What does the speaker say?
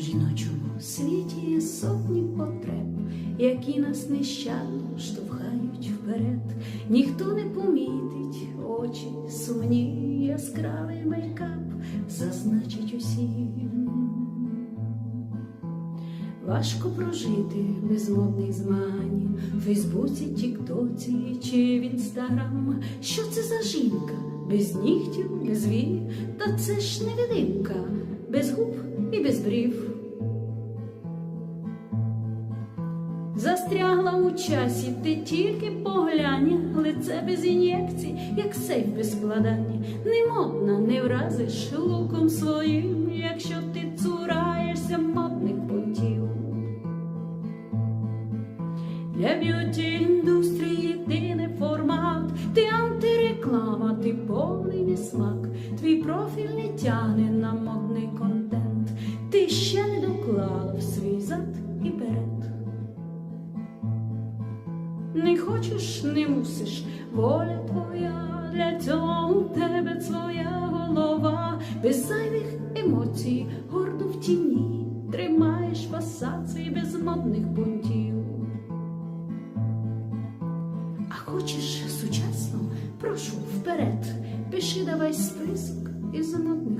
В жіночому світі є сотні потреб, які нас нещадно штовхають вперед. Ніхто не помітить очі сумні, яскравий мейкап зазначить усім. Важко прожити без модних змагань в Фейсбуці, Тіктоці чи в Інстаграм. Що це за жінка? Без нігтів, без вій, та це ж невидимка, без губ і без брів. Застрягла у часі, ти тільки поглянь, лице без ін'єкцій, як сейф без складання. Не модна, не вразиш луком своїм, якщо ти цураєшся модних путів. Для б'юті індустрії ти не формат, ти антиреклама, ти повний несмак, твій профіль не тягне на модний контент, ти ще не доклала в свій зад і перед. Не хочеш, не мусиш, воля твоя, для цього у тебе своя голова, без зайвих емоцій, гордо в тіні, тримаєш фасад свій без модних бунтів. А хочеш сучасно, прошу вперед, пиши давай список із модних.